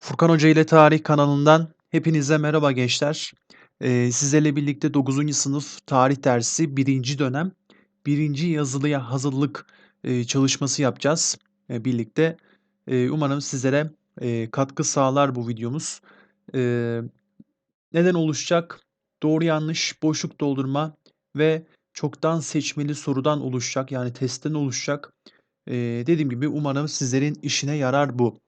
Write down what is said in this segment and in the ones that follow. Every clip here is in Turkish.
Furkan Hoca ile Tarih kanalından hepinize merhaba gençler. Eee, sizlerle birlikte 9. sınıf tarih dersi 1. dönem 1. yazılıya hazırlık eee, çalışması yapacağız eee, birlikte. Eee, umarım sizlere eee, katkı sağlar bu videomuz. Eee, neden oluşacak? Doğru yanlış, boşluk doldurma ve çoktan seçmeli sorudan oluşacak yani testten oluşacak. Eee, dediğim gibi umarım sizlerin işine yarar bu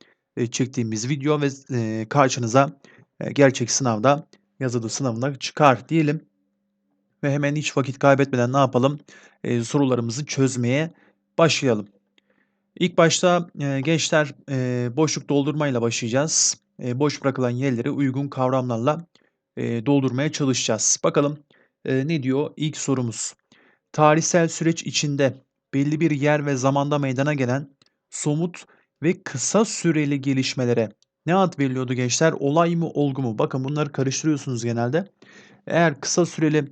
çektiğimiz video ve eee, karşınıza eee, gerçek sınavda, yazılı sınavında çıkar diyelim. Ve hemen hiç vakit kaybetmeden ne yapalım? Sorularımızı çözmeye başlayalım. İlk başta gençler boşluk doldurmayla başlayacağız. Boş bırakılan yerleri uygun kavramlarla doldurmaya çalışacağız. Bakalım ne diyor ilk sorumuz. Tarihsel süreç içinde belli bir yer ve zamanda meydana gelen somut ve kısa süreli gelişmelere ne ad veriliyordu gençler? Olay mı, olgu mu? Bakın bunları karıştırıyorsunuz genelde. Eğer kısa süreli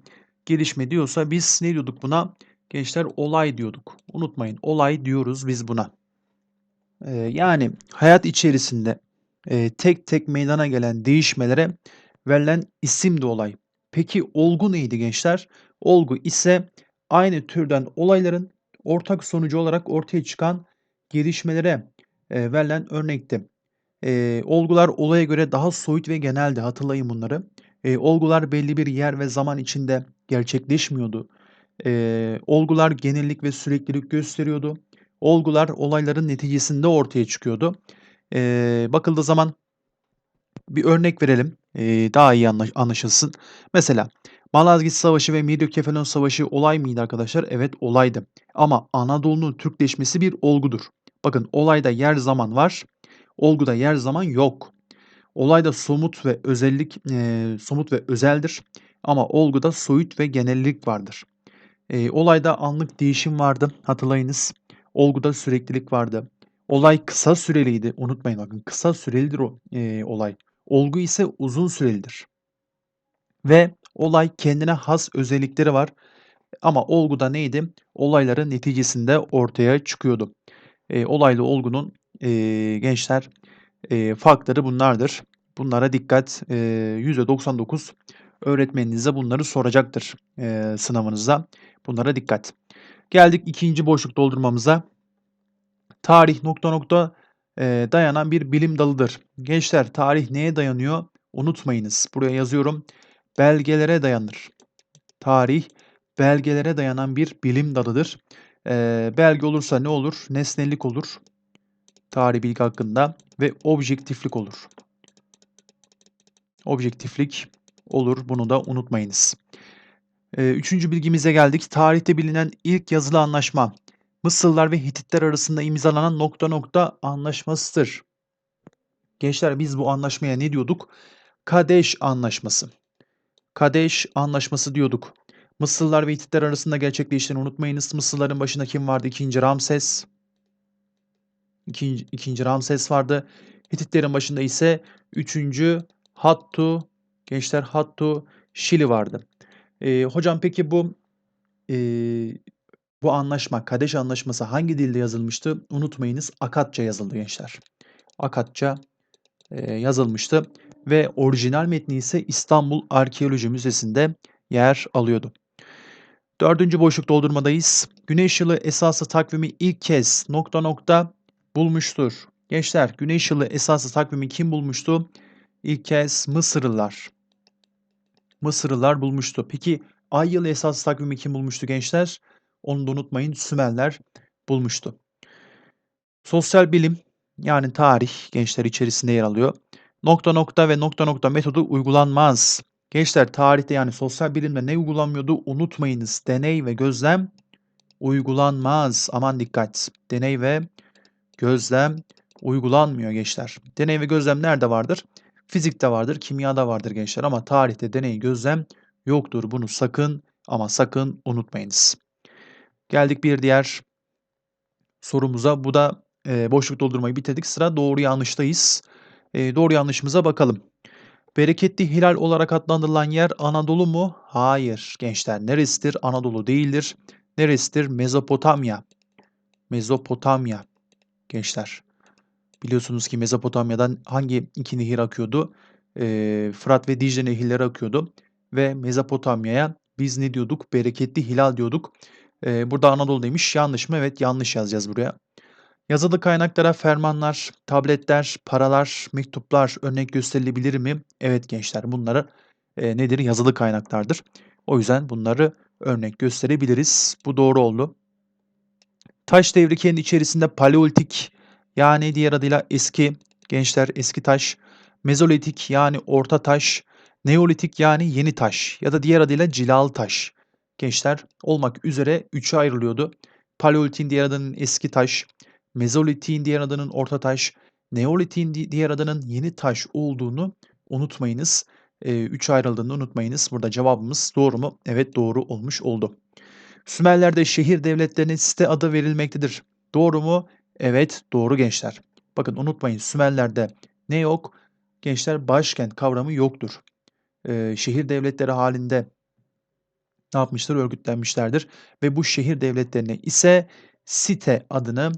gelişme diyorsa biz ne diyorduk buna? Gençler olay diyorduk. Unutmayın olay diyoruz biz buna. Ee, yani hayat içerisinde e, tek tek meydana gelen değişmelere verilen isim de olay. Peki olgu neydi gençler? Olgu ise aynı türden olayların ortak sonucu olarak ortaya çıkan gelişmelere e, verilen örnekti. E, olgular olaya göre daha soyut ve geneldi. Hatırlayın bunları. E, olgular belli bir yer ve zaman içinde gerçekleşmiyordu. E, olgular genellik ve süreklilik gösteriyordu. Olgular olayların neticesinde ortaya çıkıyordu. E, bakıldığı zaman bir örnek verelim. E, daha iyi anlaş- anlaşılsın. Mesela Malazgirt Savaşı ve Midyokefalon Savaşı olay mıydı arkadaşlar? Evet olaydı. Ama Anadolu'nun Türkleşmesi bir olgudur. Bakın olayda yer zaman var. Olguda yer zaman yok. Olayda somut ve özellik e, somut ve özeldir. Ama olguda soyut ve genellik vardır. E, olayda anlık değişim vardı. Hatırlayınız. Olguda süreklilik vardı. Olay kısa süreliydi. Unutmayın bakın kısa sürelidir o e, olay. Olgu ise uzun sürelidir. Ve olay kendine has özellikleri var. Ama olguda neydi? Olayların neticesinde ortaya çıkıyordu. E, olaylı olgunun e, gençler e, farkları bunlardır. Bunlara dikkat. E, %99 öğretmeninize bunları soracaktır e, sınavınızda. Bunlara dikkat. Geldik ikinci boşluk doldurmamıza. Tarih nokta nokta e, dayanan bir bilim dalıdır. Gençler tarih neye dayanıyor? Unutmayınız. Buraya yazıyorum. Belgelere dayanır. Tarih belgelere dayanan bir bilim dalıdır. E, belge olursa ne olur? Nesnellik olur. Tarih bilgi hakkında ve objektiflik olur. Objektiflik olur. Bunu da unutmayınız. E, üçüncü bilgimize geldik. Tarihte bilinen ilk yazılı anlaşma Mısırlılar ve Hititler arasında imzalanan nokta nokta anlaşmasıdır. Gençler biz bu anlaşmaya ne diyorduk? Kadeş Anlaşması. Kadeş Anlaşması diyorduk. Mısırlılar ve Hititler arasında gerçekleştiğini unutmayınız. Mısırların başında kim vardı? İkinci Ramses. İkinci, ikinci Ramses vardı. Hititlerin başında ise üçüncü Hattu. Gençler Hattu Şili vardı. Ee, hocam peki bu e, bu anlaşma, Kadeş Anlaşması hangi dilde yazılmıştı? Unutmayınız Akatça yazıldı gençler. Akatça e, yazılmıştı ve orijinal metni ise İstanbul Arkeoloji Müzesi'nde yer alıyordu. Dördüncü boşluk doldurmadayız. Güneş yılı esası takvimi ilk kez nokta nokta bulmuştur. Gençler güneş yılı esası takvimi kim bulmuştu? İlk kez Mısırlılar. Mısırlılar bulmuştu. Peki ay yılı esası takvimi kim bulmuştu gençler? Onu da unutmayın Sümerler bulmuştu. Sosyal bilim yani tarih gençler içerisinde yer alıyor. Nokta nokta ve nokta nokta metodu uygulanmaz. Gençler tarihte yani sosyal bilimde ne uygulanmıyordu unutmayınız. Deney ve gözlem uygulanmaz. Aman dikkat. Deney ve gözlem uygulanmıyor gençler. Deney ve gözlem nerede vardır? Fizikte vardır, kimyada vardır gençler ama tarihte deney, gözlem yoktur. Bunu sakın ama sakın unutmayınız. Geldik bir diğer sorumuza. Bu da e, boşluk doldurmayı bitirdik. Sıra doğru yanlıştayız. E, doğru yanlışımıza bakalım. Bereketli hilal olarak adlandırılan yer Anadolu mu? Hayır gençler. Neresidir? Anadolu değildir. Neresidir? Mezopotamya. Mezopotamya gençler. Biliyorsunuz ki Mezopotamya'dan hangi iki nehir akıyordu? Eee, Fırat ve Dicle nehirleri akıyordu ve Mezopotamya'ya biz ne diyorduk? Bereketli hilal diyorduk. Eee, burada Anadolu demiş. Yanlış mı? Evet yanlış yazacağız buraya. Yazılı kaynaklara fermanlar, tabletler, paralar, mektuplar örnek gösterilebilir mi? Evet gençler bunları e, nedir? Yazılı kaynaklardır. O yüzden bunları örnek gösterebiliriz. Bu doğru oldu. Taş devri kendi içerisinde paleolitik yani diğer adıyla eski gençler eski taş, mezolitik yani orta taş, neolitik yani yeni taş ya da diğer adıyla cilalı taş gençler olmak üzere üçe ayrılıyordu. Paleolitin diğer adının eski taş, mezolitin diğer adının orta taş, neolitin diğer adının yeni taş olduğunu unutmayınız. E, üç ayrıldığını unutmayınız. Burada cevabımız doğru mu? Evet doğru olmuş oldu. Sümerler'de şehir devletlerine site adı verilmektedir. Doğru mu? Evet doğru gençler. Bakın unutmayın Sümerler'de ne yok? Gençler başkent kavramı yoktur. Ee, şehir devletleri halinde ne yapmışlar? Örgütlenmişlerdir. Ve bu şehir devletlerine ise site adını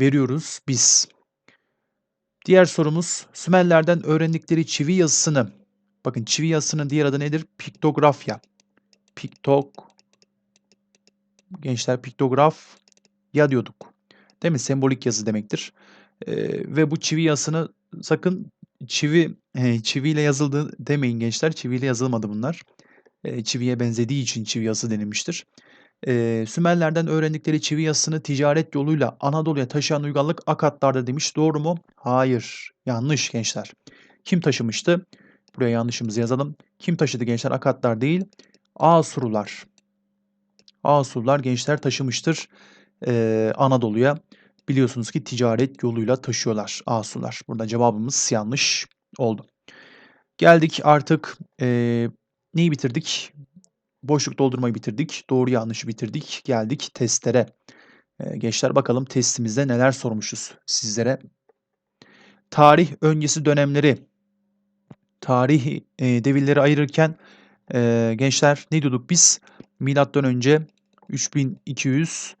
veriyoruz biz. Diğer sorumuz Sümerlerden öğrendikleri çivi yazısını bakın çivi yazısının diğer adı nedir? Piktografya. Piktok gençler piktograf ya diyorduk. Değil mi? Sembolik yazı demektir. Ee, ve bu çivi yazısını sakın çivi e, çiviyle yazıldı demeyin gençler. Çiviyle yazılmadı bunlar. E, çiviye benzediği için çivi yazısı denilmiştir. E, Sümerlerden öğrendikleri çivi yazısını ticaret yoluyla Anadolu'ya taşıyan uygarlık Akatlar'da demiş. Doğru mu? Hayır. Yanlış gençler. Kim taşımıştı? Buraya yanlışımızı yazalım. Kim taşıdı gençler? Akatlar değil. Asurlular. Asurlular gençler taşımıştır e, Anadolu'ya. Biliyorsunuz ki ticaret yoluyla taşıyorlar Asurlar. Burada cevabımız yanlış oldu. Geldik artık e, neyi bitirdik? Boşluk doldurmayı bitirdik. Doğru yanlışı bitirdik. Geldik testlere. E, gençler bakalım testimizde neler sormuşuz sizlere. Tarih öncesi dönemleri, tarih e, devirleri ayırırken e, gençler ne diyorduk biz? Milattan önce 3200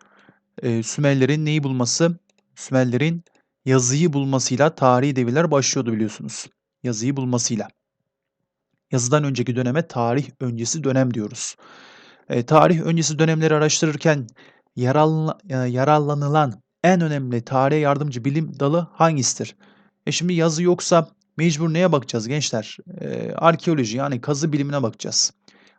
e, Sümerlerin neyi bulması? Sümerlerin yazıyı bulmasıyla tarihi devirler başlıyordu biliyorsunuz. Yazıyı bulmasıyla. Yazıdan önceki döneme tarih öncesi dönem diyoruz. E, tarih öncesi dönemleri araştırırken e, yararlanılan en önemli tarihe yardımcı bilim dalı hangisidir? E şimdi yazı yoksa mecbur neye bakacağız gençler? E, arkeoloji yani kazı bilimine bakacağız.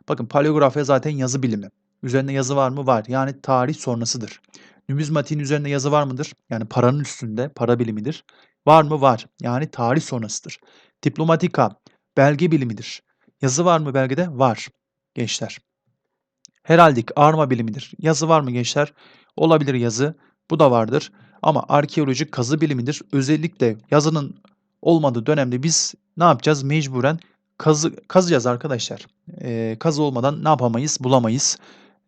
Bakın paleografya zaten yazı bilimi. Üzerinde yazı var mı? Var. Yani tarih sonrasıdır. Numizmatiğin üzerinde yazı var mıdır? Yani paranın üstünde, para bilimidir. Var mı? Var. Yani tarih sonrasıdır. Diplomatika, belge bilimidir. Yazı var mı belgede? Var. Gençler. Heraldik, arma bilimidir. Yazı var mı gençler? Olabilir yazı. Bu da vardır. Ama arkeoloji kazı bilimidir. Özellikle yazının olmadığı dönemde biz ne yapacağız? Mecburen kazı, kazacağız arkadaşlar. Ee, kazı olmadan ne yapamayız? Bulamayız.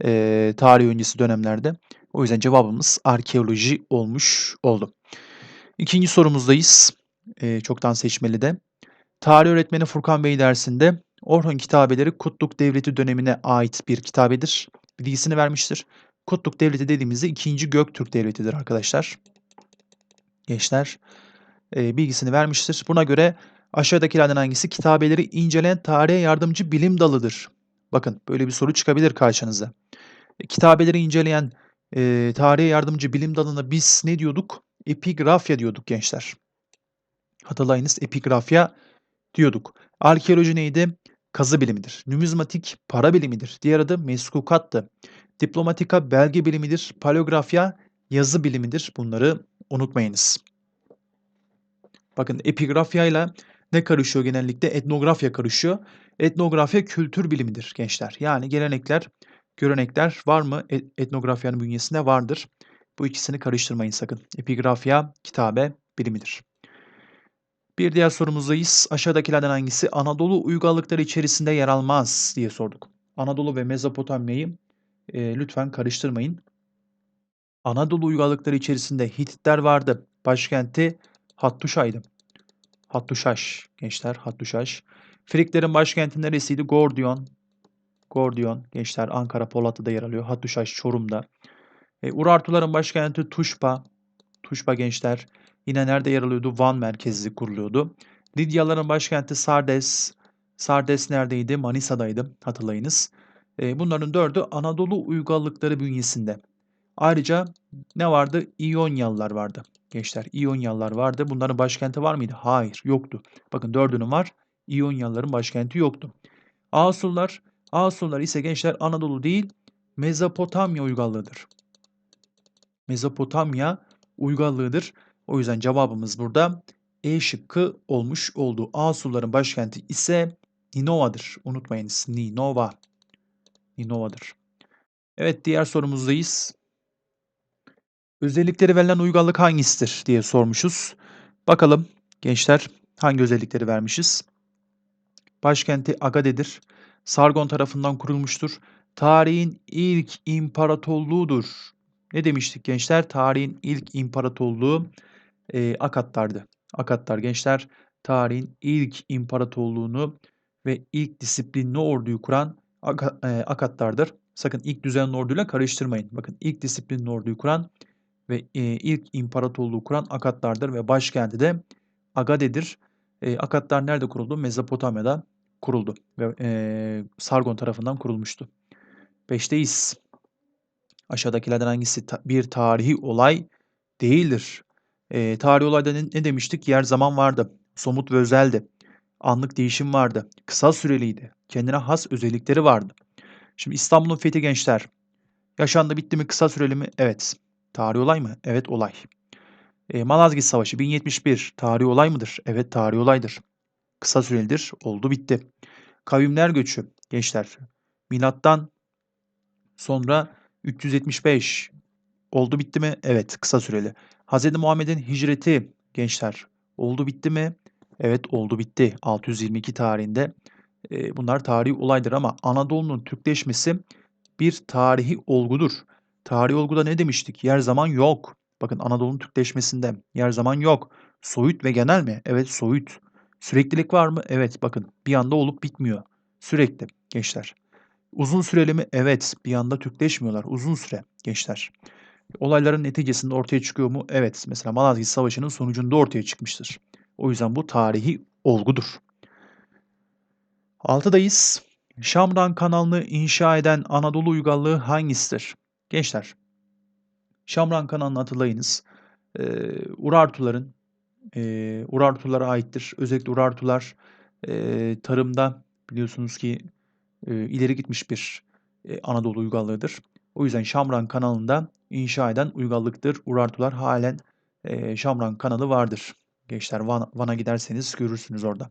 Ee, tarih öncesi dönemlerde. O yüzden cevabımız arkeoloji olmuş oldu. İkinci sorumuzdayız. Ee, çoktan seçmeli de. Tarih öğretmeni Furkan Bey dersinde Orhun kitabeleri Kutluk Devleti dönemine ait bir kitabedir. Bilgisini vermiştir. Kutluk Devleti dediğimizde 2. Göktürk Devleti'dir arkadaşlar. Gençler e, bilgisini vermiştir. Buna göre aşağıdakilerden hangisi kitabeleri inceleyen tarihe yardımcı bilim dalıdır? Bakın böyle bir soru çıkabilir karşınıza. E, kitabeleri inceleyen e, tarihe yardımcı bilim dalına biz ne diyorduk? Epigrafya diyorduk gençler. Hatırlayınız epigrafya diyorduk. Arkeoloji neydi? Kazı bilimidir. Numizmatik para bilimidir. Diğer adı meskukattı. Diplomatika belge bilimidir. Paleografya yazı bilimidir. Bunları unutmayınız. Bakın epigrafya ile ne karışıyor genellikle? Etnografya karışıyor. Etnografya kültür bilimidir gençler. Yani gelenekler, görenekler var mı? E, etnografyanın bünyesinde vardır. Bu ikisini karıştırmayın sakın. Epigrafya kitabe bilimidir. Bir diğer sorumuzdayız. Aşağıdakilerden hangisi Anadolu uygarlıkları içerisinde yer almaz diye sorduk. Anadolu ve Mezopotamya'yı e, lütfen karıştırmayın. Anadolu uygarlıkları içerisinde Hititler vardı. Başkenti Hattuşa'ydı. Hattuşaş gençler Hattuşaş. Friklerin başkenti neresiydi? Gordiyon. Gordiyon gençler Ankara Polatlı'da yer alıyor. Hattuşaş Çorum'da. E, Urartuların başkenti Tuşba. Tuşba gençler Yine nerede yer alıyordu? Van merkezli kuruluyordu. Lidyaların başkenti Sardes. Sardes neredeydi? Manisa'daydı hatırlayınız. E, bunların dördü Anadolu uygarlıkları bünyesinde. Ayrıca ne vardı? İyonyalılar vardı. Gençler İyonyalılar vardı. Bunların başkenti var mıydı? Hayır yoktu. Bakın dördünün var. İyonyalıların başkenti yoktu. Asurlar, Asurlar ise gençler Anadolu değil Mezopotamya uygarlığıdır. Mezopotamya uygarlığıdır. O yüzden cevabımız burada E şıkkı olmuş oldu. Asurların başkenti ise Ninova'dır. Unutmayınız Ninova. Ninova'dır. Evet diğer sorumuzdayız. Özellikleri verilen uygarlık hangisidir diye sormuşuz. Bakalım gençler hangi özellikleri vermişiz? Başkenti Agade'dir. Sargon tarafından kurulmuştur. Tarihin ilk imparatorluğudur. Ne demiştik gençler? Tarihin ilk imparatorluğu e, Akatlardı. Akatlar gençler tarihin ilk imparatorluğunu ve ilk disiplinli orduyu kuran Ak- e, Akatlardır. Sakın ilk düzenli orduyla karıştırmayın. Bakın ilk disiplinli orduyu kuran ve e, ilk imparatorluğu kuran Akatlardır ve başkenti de Agade'dir. E, Akatlar nerede kuruldu? Mezopotamya'da kuruldu ve e, Sargon tarafından kurulmuştu. Beşteyiz. Aşağıdakilerden hangisi ta- bir tarihi olay değildir? E, tarihi olayda ne, ne demiştik? Yer zaman vardı. Somut ve özeldi. Anlık değişim vardı. Kısa süreliydi. Kendine has özellikleri vardı. Şimdi İstanbul'un fethi gençler. Yaşandı bitti mi kısa süreli mi? Evet. Tarihi olay mı? Evet olay. E, Malazgirt Savaşı 1071 tarihi olay mıdır? Evet tarihi olaydır. Kısa sürelidir. Oldu bitti. Kavimler göçü gençler. Milattan sonra 375 oldu bitti mi? Evet kısa süreli. Hz. Muhammed'in hicreti gençler oldu bitti mi? Evet oldu bitti. 622 tarihinde. E, bunlar tarihi olaydır ama Anadolu'nun Türkleşmesi bir tarihi olgudur. Tarihi olguda ne demiştik? Yer zaman yok. Bakın Anadolu'nun Türkleşmesinde yer zaman yok. Soyut ve genel mi? Evet soyut. Süreklilik var mı? Evet bakın bir anda olup bitmiyor. Sürekli gençler. Uzun süreli mi? Evet bir anda Türkleşmiyorlar. Uzun süre gençler. Olayların neticesinde ortaya çıkıyor mu? Evet. Mesela Malazgirt Savaşı'nın sonucunda ortaya çıkmıştır. O yüzden bu tarihi olgudur. Altıdayız. Şamran kanalını inşa eden Anadolu uygarlığı hangisidir? Gençler, Şamran kanalını hatırlayınız. Ee, Urartuların, e, Urartulara aittir. Özellikle Urartular e, tarımda biliyorsunuz ki e, ileri gitmiş bir e, Anadolu uygarlığıdır. O yüzden Şamran kanalında inşa eden uygarlıktır. Urartular halen e, Şamran kanalı vardır. Gençler Van, Van'a giderseniz görürsünüz orada.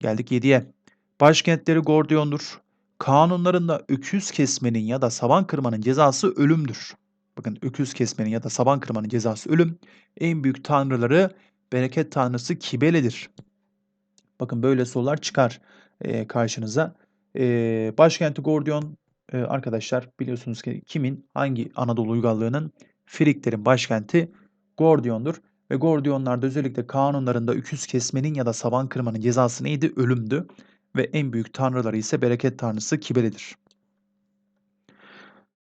Geldik 7'ye. Başkentleri Gordion'dur. Kanunlarında öküz kesmenin ya da saban kırmanın cezası ölümdür. Bakın öküz kesmenin ya da saban kırmanın cezası ölüm. En büyük tanrıları bereket tanrısı Kibele'dir. Bakın böyle sorular çıkar e, karşınıza. E, başkenti Gordion e, arkadaşlar biliyorsunuz ki kimin hangi Anadolu uygarlığının Friklerin başkenti Gordion'dur. Ve Gordionlarda özellikle kanunlarında öküz kesmenin ya da saban kırmanın cezası neydi? Ölümdü. Ve en büyük tanrıları ise bereket tanrısı Kibele'dir.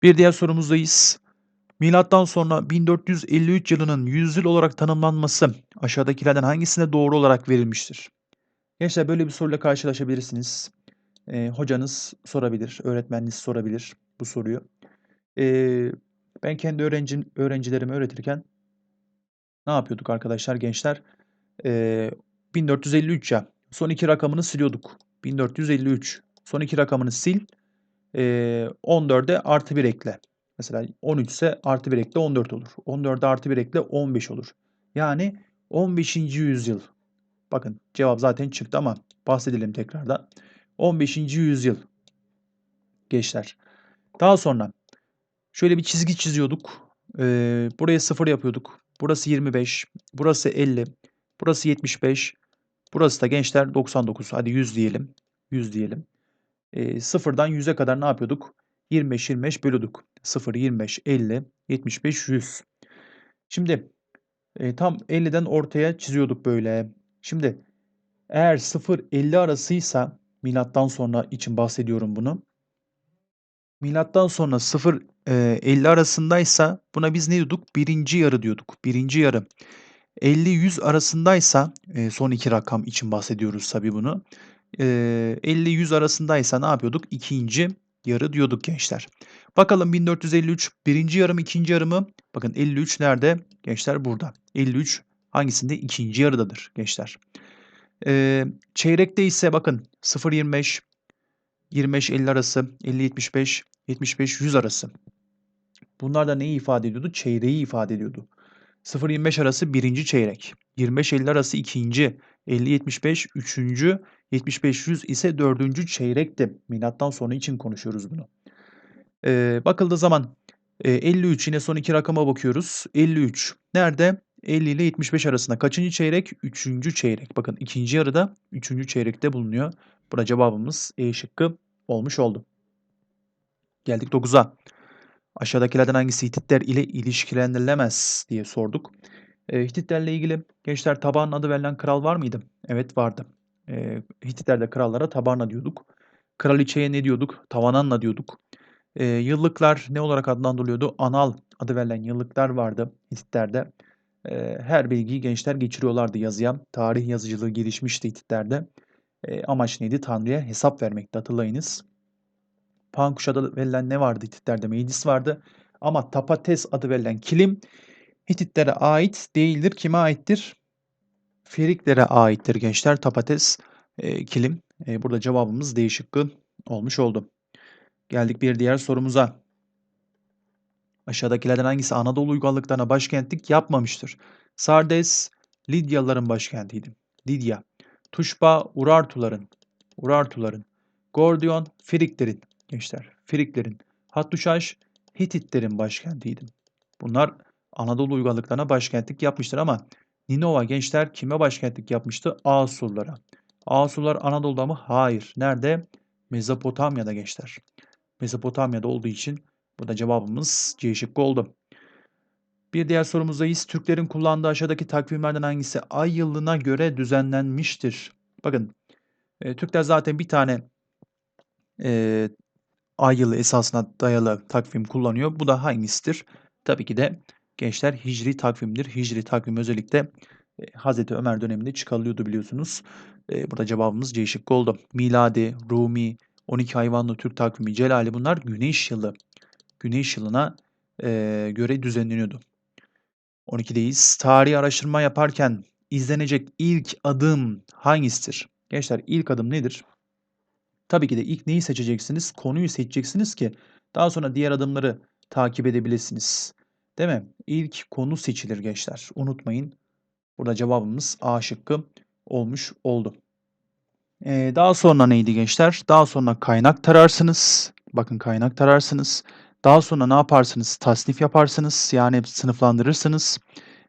Bir diğer sorumuzdayız. Milattan sonra 1453 yılının yüzyıl olarak tanımlanması aşağıdakilerden hangisine doğru olarak verilmiştir? Gençler böyle bir soruyla karşılaşabilirsiniz. Ee, hocanız sorabilir, öğretmeniniz sorabilir bu soruyu. Ee, ben kendi öğrenci, öğrencilerime öğretirken ne yapıyorduk arkadaşlar gençler? Ee, 1453 ya. Son iki rakamını siliyorduk. 1453. Son iki rakamını sil. Ee, 14'e artı 1 ekle. Mesela 13 ise artı 1 ekle 14 olur. 14'e artı 1 ekle 15 olur. Yani 15. yüzyıl. Bakın cevap zaten çıktı ama bahsedelim tekrardan. 15. yüzyıl gençler. Daha sonra şöyle bir çizgi çiziyorduk. Ee, buraya 0 yapıyorduk. Burası 25. Burası 50. Burası 75. Burası da gençler 99. Hadi 100 diyelim. 100 diyelim. E, sıfırdan 100'e kadar ne yapıyorduk? 25 25 bölüyorduk. 0 25 50 75 100. Şimdi e, tam 50'den ortaya çiziyorduk böyle. Şimdi eğer 0 50 arasıysa milattan sonra için bahsediyorum bunu. Milattan sonra 0 e, 50 arasındaysa buna biz ne diyorduk? Birinci yarı diyorduk. Birinci yarı. 50-100 arasındaysa, eee, son 2 rakam için bahsediyoruz tabii bunu. Eee, 50-100 arasındaysa ne yapıyorduk? 2. yarı diyorduk gençler. Bakalım 1453 1. yarı mı 2. yarı mı? Bakın 53 nerede? Gençler burada. 53 hangisinde? 2. yarıdadır gençler. Eee, çeyrekte ise bakın 0-25, 25-50 arası, 50-75, 75-100 arası. Bunlar da neyi ifade ediyordu? Çeyreği ifade ediyordu. 0-25 arası 1. çeyrek, 25-50 arası 2. 50-75 3. 75-100 ise 4. çeyrekti. Milattan sonra için konuşuyoruz bunu. Eee, bakıldığı zaman, eee, 53 yine son 2 rakama bakıyoruz. 53 nerede? 50 ile 75 arasında. Kaçıncı çeyrek? 3. çeyrek. Bakın 2. yarıda 3. çeyrekte bulunuyor. Burada cevabımız E şıkkı olmuş oldu. Geldik 9'a. Aşağıdakilerden hangisi Hititler ile ilişkilendirilemez diye sorduk. Eee, Hititlerle ilgili gençler Tabarna adı verilen kral var mıydı? Evet vardı. Eee, Hititlerde krallara Tabarna diyorduk. Kraliçeye ne diyorduk? Tavananna diyorduk. Eee, yıllıklar ne olarak adlandırılıyordu? Anal adı verilen yıllıklar vardı Hititlerde. Her bilgiyi gençler geçiriyorlardı yazıya. Tarih yazıcılığı gelişmişti Hititlerde. Eee, amaç neydi? Tanrı'ya hesap vermekti hatırlayınız. Pankuş adı verilen ne vardı Hititlerde? Meclis vardı. Ama Tapates adı verilen kilim Hititlere ait değildir. Kime aittir? Feriklere aittir gençler. Tapates eee, kilim. Eee, burada cevabımız D şıkkı olmuş oldu. Geldik bir diğer sorumuza. Aşağıdakilerden hangisi Anadolu uygarlıklarına başkentlik yapmamıştır? Sardes, Lidyalıların başkentiydi. Lidya. Tuşba, Urartuların. Urartuların. Gordion, Friklerin. Gençler, Friklerin. Hattuşaş, Hititlerin başkentiydi. Bunlar Anadolu uygarlıklarına başkentlik yapmıştır ama Ninova gençler kime başkentlik yapmıştı? Asurlara. Asurlar Anadolu'da mı? Hayır. Nerede? Mezopotamya'da gençler. Mezopotamya'da olduğu için burada cevabımız C şıkkı oldu. Bir diğer sorumuzdayız. Türklerin kullandığı aşağıdaki takvimlerden hangisi ay yılına göre düzenlenmiştir? Bakın e, Türkler zaten bir tane e, ay yılı esasına dayalı takvim kullanıyor. Bu da hangisidir? Tabii ki de gençler hicri takvimdir. Hicri takvim özellikle e, Hazreti Ömer döneminde çıkarılıyordu biliyorsunuz. E, burada cevabımız C şıkkı oldu. Miladi, Rumi, 12 hayvanlı Türk takvimi, Celali bunlar güneş yılı. Güneş yılına e, göre düzenleniyordu. 12'deyiz. Tarihi araştırma yaparken izlenecek ilk adım hangisidir? Gençler ilk adım nedir? Tabii ki de ilk neyi seçeceksiniz? Konuyu seçeceksiniz ki daha sonra diğer adımları takip edebilirsiniz. Değil mi? İlk konu seçilir gençler. Unutmayın. Burada cevabımız A şıkkı olmuş oldu. Ee, daha sonra neydi gençler? Daha sonra kaynak tararsınız. Bakın kaynak tararsınız. Daha sonra ne yaparsınız? Tasnif yaparsınız. Yani sınıflandırırsınız.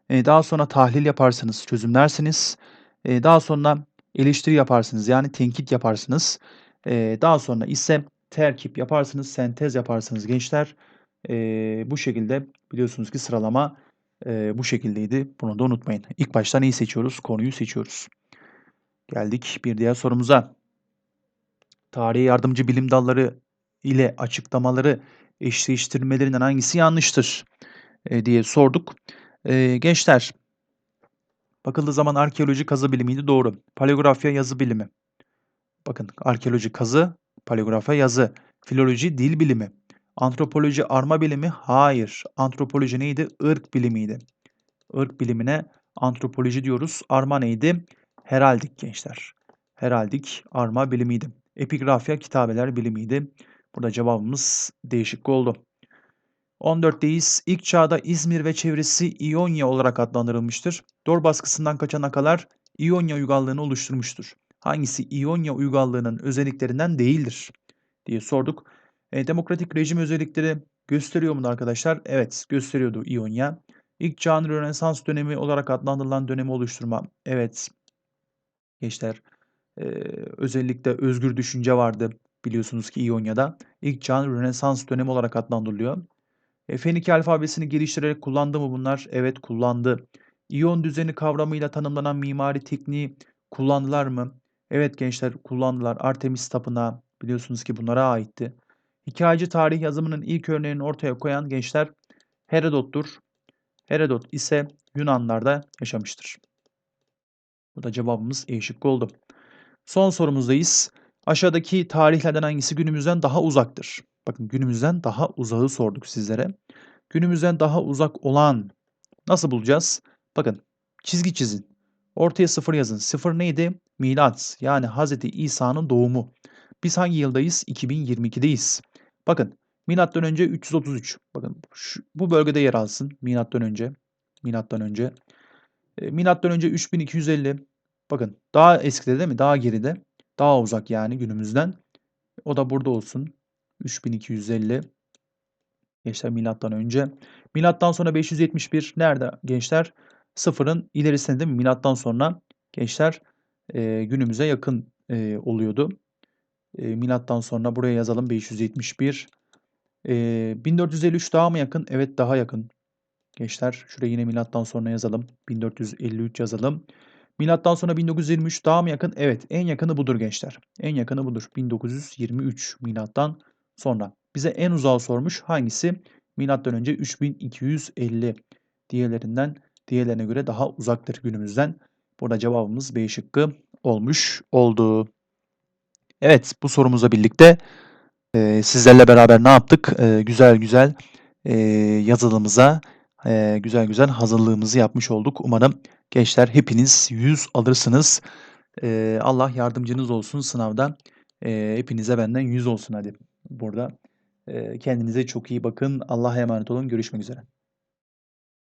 Ee, daha sonra tahlil yaparsınız. Çözümlersiniz. Ee, daha sonra eleştiri yaparsınız. Yani tenkit yaparsınız. Ee, daha sonra ise terkip yaparsınız. Sentez yaparsınız gençler. Ee, bu şekilde biliyorsunuz ki sıralama e, bu şekildeydi. Bunu da unutmayın. İlk başta neyi seçiyoruz? Konuyu seçiyoruz. Geldik bir diğer sorumuza. Tarihe yardımcı bilim dalları ile açıklamaları eşleştirmelerinden hangisi yanlıştır e, diye sorduk. E, gençler, bakıldığı zaman arkeoloji kazı bilimiydi doğru. Paleografya yazı bilimi. Bakın arkeoloji kazı, paleografya yazı. Filoloji dil bilimi. Antropoloji arma bilimi? Hayır. Antropoloji neydi? Irk bilimiydi. Irk bilimine antropoloji diyoruz. Arma neydi? Heraldik gençler. Heraldik arma bilimiydi. Epigrafya kitabeler bilimiydi. Burada cevabımız değişik oldu. 14'teyiz. İlk çağda İzmir ve çevresi İonya olarak adlandırılmıştır. Dor baskısından kaçan akalar İonya uygarlığını oluşturmuştur. Hangisi İonya uygarlığının özelliklerinden değildir diye sorduk. E, demokratik rejim özellikleri gösteriyor mu arkadaşlar? Evet gösteriyordu İonya. İlk çağın Rönesans dönemi olarak adlandırılan dönemi oluşturma. Evet gençler e, özellikle özgür düşünce vardı biliyorsunuz ki İonya'da. İlk çağın Rönesans dönemi olarak adlandırılıyor. E, Fenike alfabesini geliştirerek kullandı mı bunlar? Evet kullandı. İyon düzeni kavramıyla tanımlanan mimari tekniği kullandılar mı? Evet gençler kullandılar. Artemis Tapınağı biliyorsunuz ki bunlara aitti. Hikayeci tarih yazımının ilk örneğini ortaya koyan gençler Herodot'tur. Herodot ise Yunanlarda yaşamıştır. Bu da cevabımız E şıkkı oldu. Son sorumuzdayız. Aşağıdaki tarihlerden hangisi günümüzden daha uzaktır? Bakın günümüzden daha uzağı sorduk sizlere. Günümüzden daha uzak olan nasıl bulacağız? Bakın çizgi çizin. Ortaya sıfır yazın. Sıfır neydi? Milat yani Hz. İsa'nın doğumu. Biz hangi yıldayız? 2022'deyiz. Bakın milattan önce 333. Bakın şu, bu bölgede yer alsın milattan önce. Milattan önce. E, milattan önce 3250. Bakın daha eskide değil mi? Daha geride. Daha uzak yani günümüzden. O da burada olsun. 3250. Gençler milattan önce. Milattan sonra 571 nerede gençler? Sıfırın ilerisinde değil mi? Milattan sonra gençler e, günümüze yakın e, oluyordu. E, milattan sonra buraya yazalım 571. E, 1453 daha mı yakın? Evet daha yakın. Gençler şuraya yine milattan sonra yazalım. 1453 yazalım. Milattan sonra 1923 daha mı yakın? Evet en yakını budur gençler. En yakını budur. 1923 milattan sonra. Bize en uzağı sormuş hangisi? Milattan önce 3250 diğerlerinden diğerlerine göre daha uzaktır günümüzden. Burada cevabımız B şıkkı olmuş oldu. Evet bu sorumuzla birlikte e, sizlerle beraber ne yaptık? E, güzel güzel e, yazılımıza e, güzel güzel hazırlığımızı yapmış olduk. Umarım gençler hepiniz 100 alırsınız. E, Allah yardımcınız olsun sınavda. E, hepinize benden 100 olsun hadi burada. E, kendinize çok iyi bakın. Allah'a emanet olun. Görüşmek üzere.